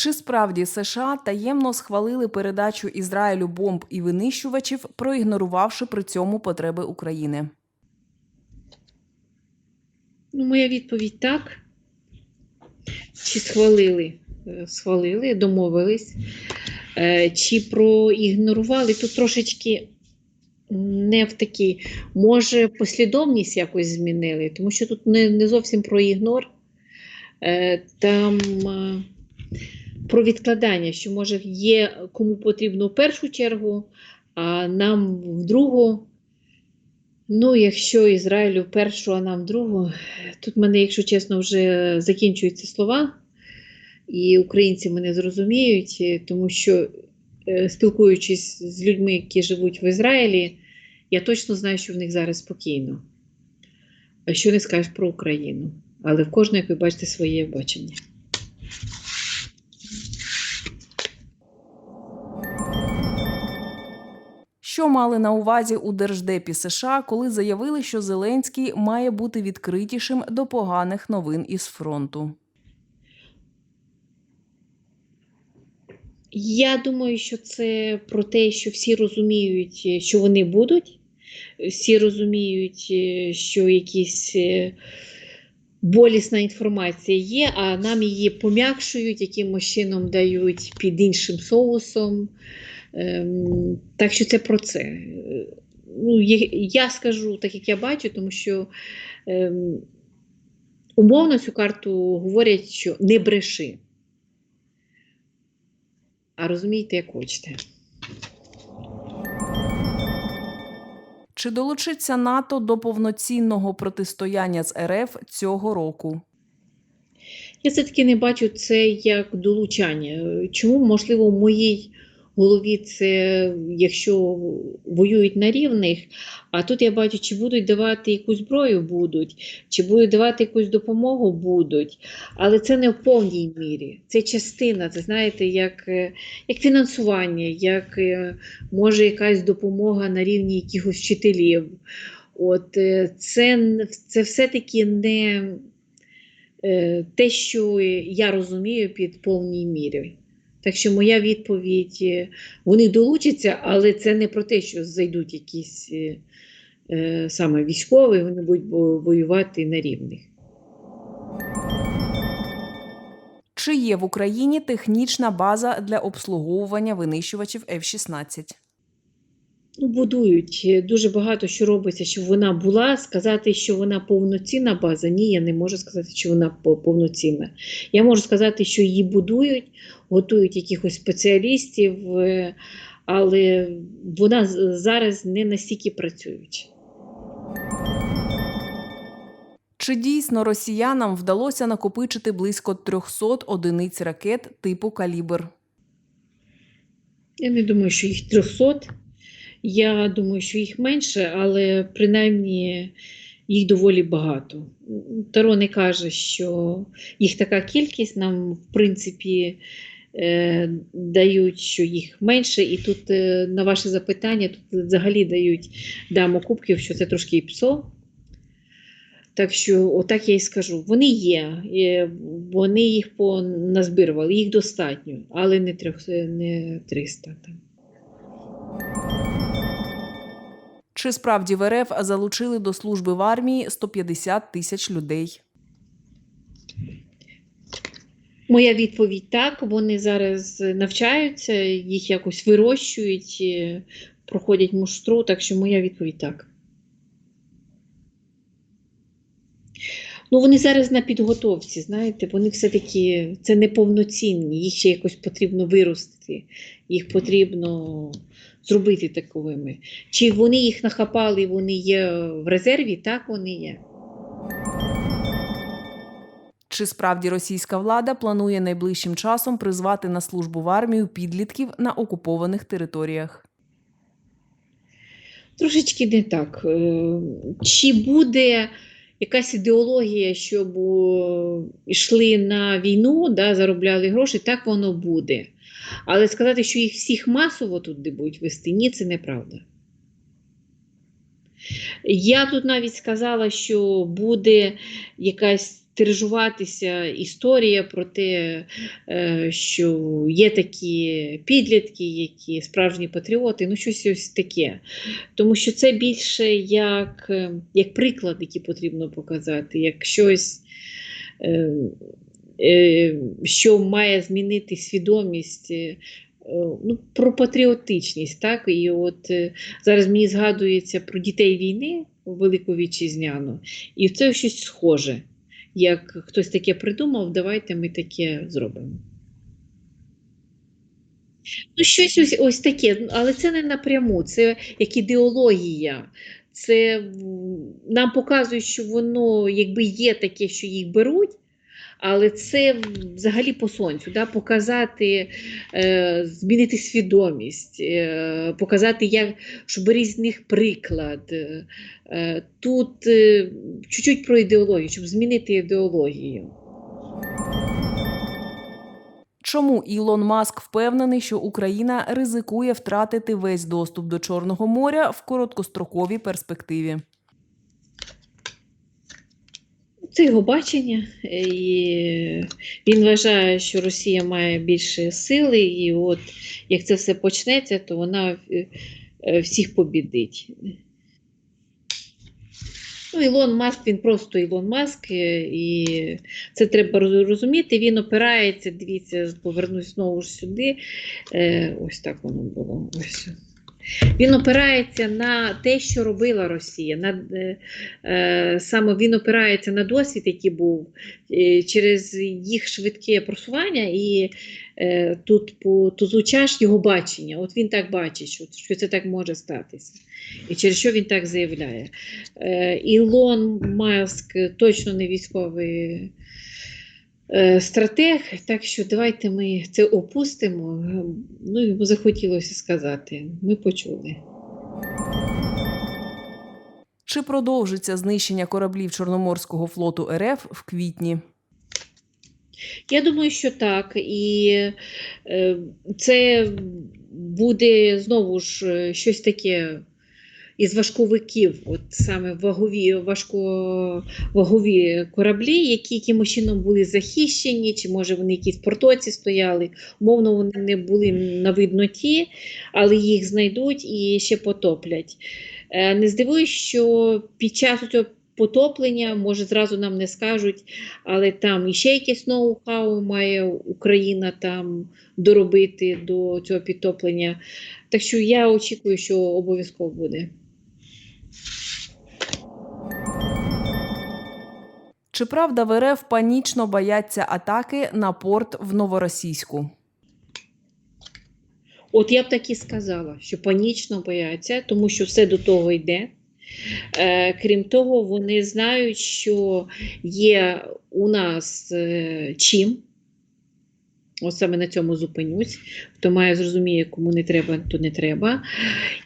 Чи справді США таємно схвалили передачу Ізраїлю бомб і винищувачів, проігнорувавши при цьому потреби України? Ну, моя відповідь так. Чи схвалили? Е, Схвалили, домовились. Е, Чи проігнорували? Тут трошечки не в такій. Може, послідовність якось змінили, тому що тут не, не зовсім про ігнор. Е, Там про відкладання, що може є кому потрібно в першу чергу, а нам в другу. Ну, якщо Ізраїлю першу, а нам другу, тут мене, якщо чесно, вже закінчуються слова, і українці мене зрозуміють, е, тому що, е, спілкуючись з людьми, які живуть в Ізраїлі, я точно знаю, що в них зараз спокійно. А що не скажеш про Україну? Але в кожного, як ви бачите, своє бачення. Що мали на увазі у Держдепі США, коли заявили, що Зеленський має бути відкритішим до поганих новин із фронту? Я думаю, що це про те, що всі розуміють, е, що вони будуть, всі розуміють, е, що якісь е, болісна інформація є, а нам її пом'якшують, якимось чином дають під іншим соусом. Ем, Так що це про це. Ну, я скажу так, як я бачу, тому що ем, умовно цю карту говорять, що не бреши. А розумієте, як хочете. Чи долучиться НАТО до повноцінного протистояння з РФ цього року? Я все-таки не бачу це як долучання. Чому, можливо, в моїй голові це, якщо воюють на рівних, а тут я бачу, чи будуть давати якусь зброю, будуть, чи будуть давати якусь допомогу, будуть. Але це не в повній мірі. Це частина, це знаєте, як, е, як фінансування, як е, може якась допомога на рівні якихось вчителів. От е, це, це все-таки не те, що я розумію під повній мірі. Так що моя відповідь: е, вони долучаться, але це не про те, що зайдуть якісь е, е, саме військові, вони будуть воювати на рівних. Чи є в Україні технічна база для обслуговування винищувачів F-16? Ну, будують Е, дуже багато що робиться, щоб вона була. Сказати, що вона повноцінна база, ні, я не можу сказати, що вона повноцінна. Я можу сказати, що її будують, готують якихось спеціалістів, е, але вона зараз не настільки працююча. Чи дійсно росіянам вдалося накопичити близько 300 одиниць ракет типу калібр? Я не думаю, що їх 300. Я думаю, що їх менше, але принаймні їх доволі багато. Таро не каже, що їх така кількість, нам, в принципі, е, дають, що їх менше. І тут е, на ваше запитання тут взагалі дають даму кубків, що це трошки псо. Так що, отак я і скажу. Вони є, вони їх поназбирували, їх достатньо, але не, трьох, не 300. Там. Чи справді в РФ залучили до служби в армії 150 тисяч людей? Моя відповідь так. Вони зараз навчаються, їх якось вирощують, е, проходять муштру, так що моя відповідь так. Ну, вони зараз на підготовці, знаєте, вони все-таки це неповноцінні, їх ще якось потрібно виростити, їх потрібно зробити таковими. Чи вони їх нахапали, вони є в резерві? Так, вони є. Чи справді російська влада планує найближчим часом призвати на службу в армію підлітків на окупованих територіях? Трошечки не так. Е, Чи буде якась ідеологія, щоб йшли на війну, да, заробляли гроші, так воно буде. Але сказати, що їх всіх масово туди будуть вести, ні, це неправда. Я тут навіть сказала, що буде якась тиражуватися історія про те, е, що є такі підлітки, які справжні патріоти, ну щось ось таке. Тому що це більше як, е, як приклад, який потрібно показати, як щось. Е, е, Що має змінити свідомість е, ну, про патріотичність. Так? І от е, зараз мені згадується про дітей війни Велику Вітчизняну, і це щось схоже. Як хтось таке придумав, давайте ми таке зробимо. Ну, щось ось, ось таке, але це не напряму, це як ідеологія. Це нам показують, що воно якби є таке, що їх беруть, але це взагалі по сонцю, да? показати, е, змінити свідомість, е, показати, як, щоб з них приклад. Е, тут е, чуть-чуть про ідеологію, щоб змінити ідеологію. Чому Ілон Маск впевнений, що Україна ризикує втратити весь доступ до Чорного моря в короткостроковій перспективі? Це його бачення, і він вважає, що Росія має більше сили, і от як це все почнеться, то вона е, е, всіх побідить. Ну, Ілон Маск, він просто Ілон Маск, е, і це треба розуміти. Він опирається, дивіться, повернусь знову ж сюди. Е, ось так воно було. Ось. Він опирається на те, що робила Росія. На, е, е, саме він опирається на досвід, який був е, через їх швидке просування, і е, тут по тузу чаш його бачення. От він так бачить, що, що це так може статися. І через що він так заявляє. Е, Ілон Маск точно не військовий. Е, Стратег, так що давайте ми це опустимо. Ну, йому захотілося сказати. Ми почули. Чи продовжиться знищення кораблів Чорноморського флоту РФ в квітні? Я думаю, що так. І е, це буде знову ж е, щось таке із важковиків, от саме вагові, важковагові кораблі, які якимось чином були захищені, чи може вони якісь портоці стояли. Умовно, вони не були на видноті, але їх знайдуть і ще потоплять. Е, Не здивуюсь, що під час цього потоплення, може, зразу нам не скажуть, але там іще якесь ноу-хау має Україна там доробити до цього підтоплення. Так що я очікую, що обов'язково буде. Чи правда в РФ панічно бояться атаки на порт в Новоросійську? От я б так і сказала, що панічно бояться, тому що все до того йде. Е, крім того, вони знають, що є у нас е, чим. От саме на цьому зупинюсь. Хто має зрозуміє, кому не треба, то не треба.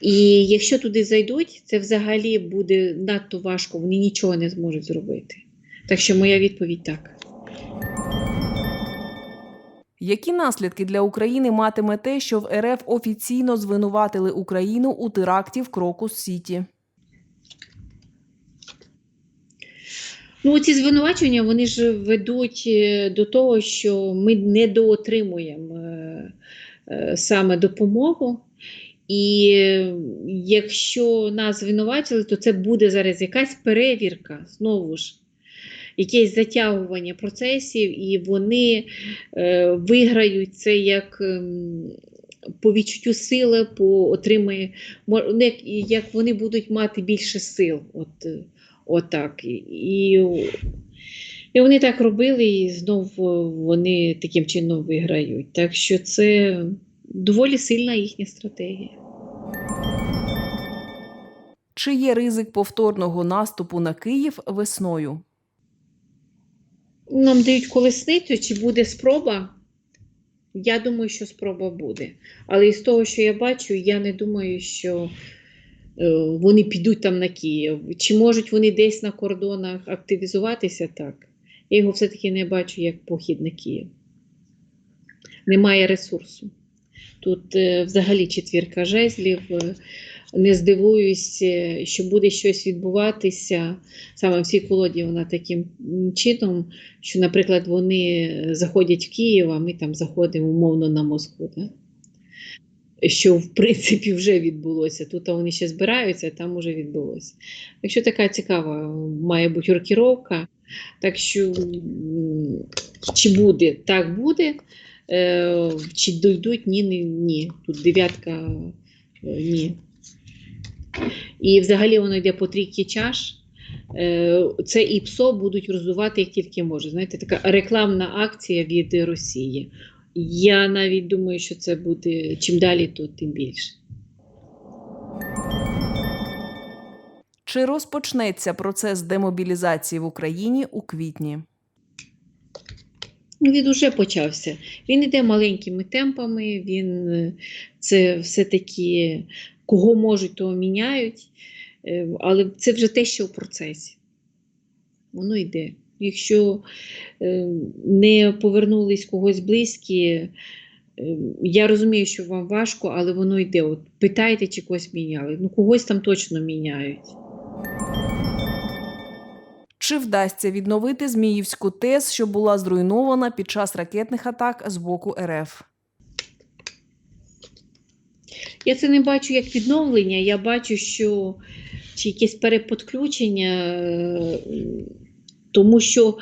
І якщо туди зайдуть, це взагалі буде надто важко, вони нічого не зможуть зробити. Так що моя відповідь так. Які наслідки для України матиме те, що в РФ офіційно звинуватили Україну у теракті в Крокус Сіті? Ну, ці звинувачення вони ж ведуть е, до того, що ми недоотримуємо е, е, саме допомогу. І якщо нас звинуватили, то це буде зараз якась перевірка, знову ж, якесь затягування процесів, і вони е, виграють це як ем, по відчуттю сили, по отримає, ну, як, вони будуть мати більше сил. От, е, Отак. І, і вони так робили, і знов вони таким чином виграють. Так що це доволі сильна їхня стратегія. Чи є ризик повторного наступу на Київ весною? Нам дають колесницю, чи буде спроба? Я думаю, що спроба буде. Але із того, що я бачу, я не думаю, що е, вони підуть там на Київ. Чи можуть вони десь на кордонах активізуватися так? Я його все-таки не бачу як похід на Київ. Немає ресурсу. Тут е, взагалі четвірка жезлів. Е, не здивуюсь, е, що буде щось відбуватися саме в цій колоді. Вона таким чином, що, наприклад, вони заходять в Київ, а ми там заходимо умовно на Москву. Да? Що в принципі вже відбулося. Тут вони ще збираються, а там вже відбулося. Так що така цікава має бути рокіровка. Так що чи буде, так буде. Е, чи дойдуть, ні, ні. Тут дев'ятка е, ні. І взагалі воно йде по трійки чаш. Е, Це і ПСО будуть розвивати як тільки може. Знаєте, така рекламна акція від Росії. Я навіть думаю, що це буде чим далі, то тим більше. Чи розпочнеться процес демобілізації в Україні у квітні? Ну, Він вже почався. Він йде маленькими темпами, він е, це все-таки кого можуть, того міняють. Е, Але це вже те, що в процесі. Воно йде. Якщо е, не повернулись когось близькі, е, я розумію, що вам важко, але воно йде. От питайте, чи когось міняли. Ну, когось там точно міняють. Чи вдасться відновити Зміївську ТЕС, що була зруйнована під час ракетних атак з боку РФ? Я це не бачу як відновлення, я бачу, що чи якесь переподключення, е, тому що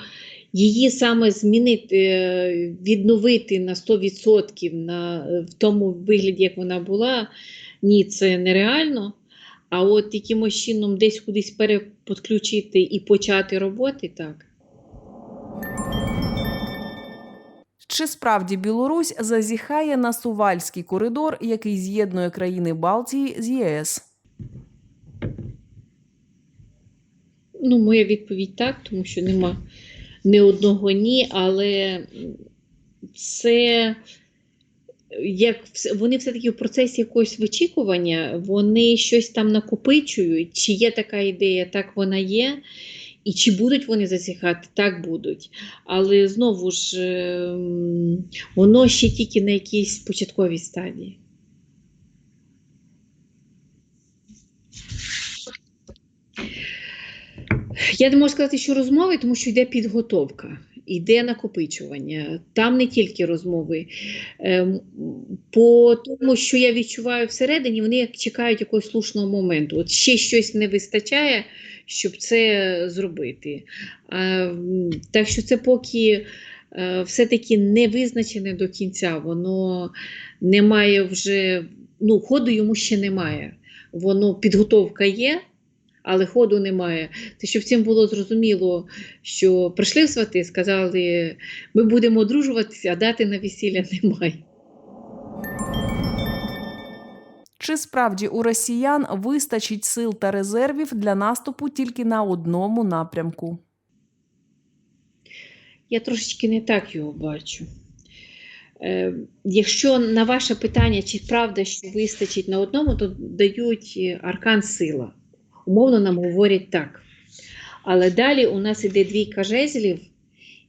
її саме змінити, е, відновити на 100% на, в тому вигляді, як вона була, ні, це нереально. А от якимось чином десь кудись переподключити і почати роботи, так. Чи справді Білорусь зазіхає на Сувальський коридор, який з'єднує країни Балтії з ЄС? Ну, моя відповідь так, тому що нема ні одного ні, але це як вони все-таки в процесі якогось вичікування, вони щось там накопичують. Чи є така ідея, так вона є. І чи будуть вони засіхати, так будуть. Але знову ж ем, воно ще тільки на якійсь початковій стадії. Я не можу сказати, що розмови, тому що йде підготовка, йде накопичування. Там не тільки розмови. Ем, По тому, що я відчуваю всередині, вони чекають якогось слушного моменту. От ще щось не вистачає, щоб це зробити. Так що це поки е, все-таки не визначене до кінця, воно не має вже, ну, ходу йому ще немає. Воно підготовка є, але ходу немає. Те, щоб всім було зрозуміло, що прийшли в свати, сказали, ми будемо одружуватися, а дати на весілля немає. Чи справді у росіян вистачить сил та резервів для наступу тільки на одному напрямку? Я трошечки не так його бачу. Е, якщо на ваше питання, чи правда, що вистачить на одному, то дають е, аркан сила. Умовно нам говорять так. Але далі у нас іде двійка жезлів,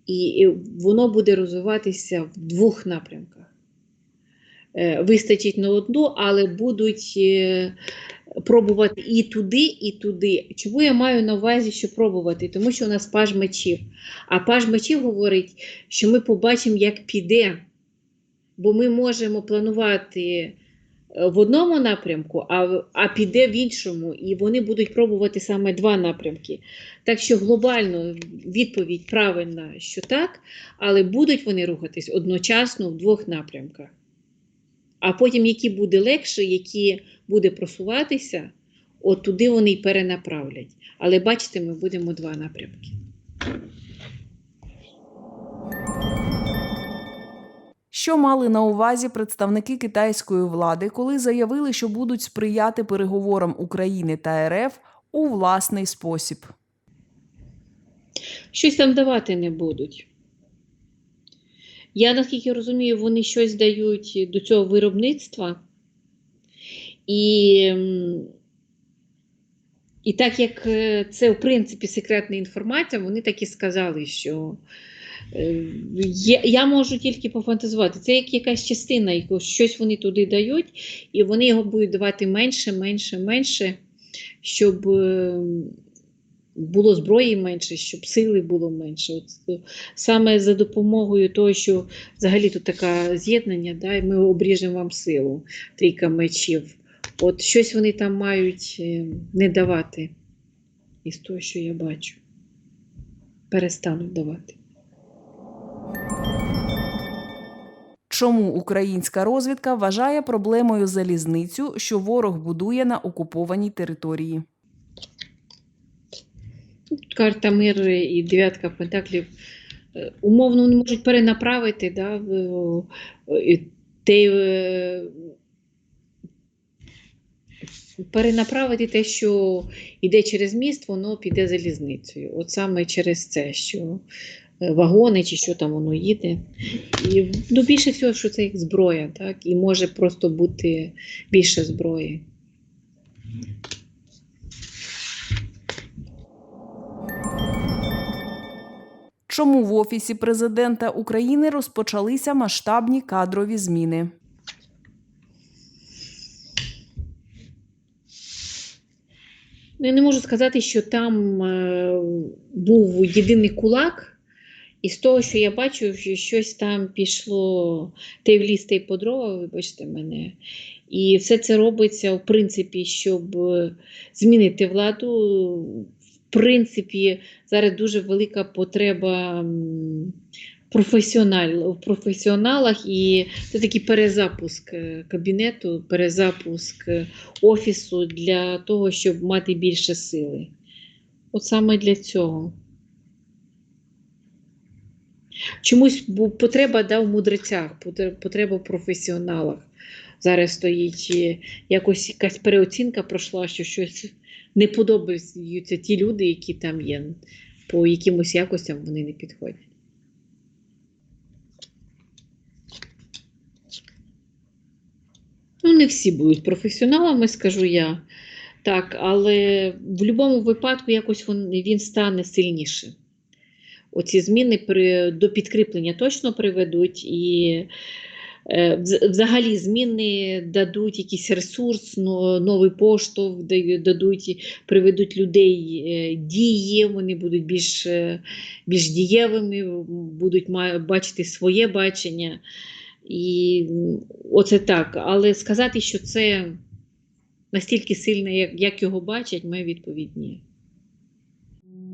і і воно буде розвиватися в двох напрямках. Е, Вистачить на одну, але будуть е, пробувати і туди, і туди. Чому я маю на увазі, що пробувати? Тому що у нас паж мечів. А паж мечів говорить, що ми побачимо, як піде. Бо ми можемо планувати е, в одному напрямку, а, а піде в іншому, і вони будуть пробувати саме два напрямки. Так що глобально відповідь правильна, що так, але будуть вони рухатись одночасно в двох напрямках. А потім, які буде легше, які буде просуватися, от туди вони й перенаправлять. Але бачите, ми будемо два напрямки. Що мали на увазі представники китайської влади, коли заявили, що будуть сприяти переговорам України та РФ у власний спосіб? Щось там давати не будуть. Я наскільки розумію, вони щось дають до цього виробництва. І, і так як е, це, в принципі, секретна інформація, вони так і сказали, що Е, Я, я можу тільки пофантазувати. Це як якась частина, щось вони туди дають, і вони його будуть давати менше, менше, менше, щоб е, було зброї менше, щоб сили було менше. От, е, саме за допомогою того, що взагалі тут таке з'єднання, да, і ми обріжемо вам силу, трійка мечів. От щось вони там мають е, не давати із того, що я бачу. Перестануть давати. Чому українська розвідка вважає проблемою залізницю, що ворог будує на окупованій території? Карта мир і дев'ятка пентаклів е, умовно вони можуть перенаправити да, е, те, е, перенаправити те, що йде через міст, воно піде залізницею. От саме через це, що вагони чи що там воно їде. І ну, більше всього, що це як зброя, так? і може просто бути більше зброї. Чому в офісі президента України розпочалися масштабні кадрові зміни? Ну, я не можу сказати, що там е, був єдиний кулак, і з того, що я бачу, що щось там пішло те в ліс, те й по дрова, вибачте мене. І все це робиться, в принципі, щоб е, змінити владу. Принципі, зараз дуже велика потреба м, професіональ, в професіоналах, і це такий перезапуск е, кабінету, перезапуск е, офісу для того, щоб мати більше сили. От саме для цього. Чомусь потреба да, в мудрецях, потреба в професіоналах. Зараз стоїть е, якось якась переоцінка пройшла, що щось не подобаються ті люди, які там є. По якимось якостям вони не підходять. Ну, не всі будуть професіоналами, скажу я. Так, але в будь-якому випадку якось він, він стане сильніше. Оці зміни при, до підкріплення точно приведуть, і взагалі зміни дадуть якийсь ресурс, новий поштовх, дадуть, приведуть людей е, дії, вони будуть більш, е, більш дієвими, будуть бачити своє бачення. І оце так. Але сказати, що це настільки сильне, як, його бачать, моя відповідь ні.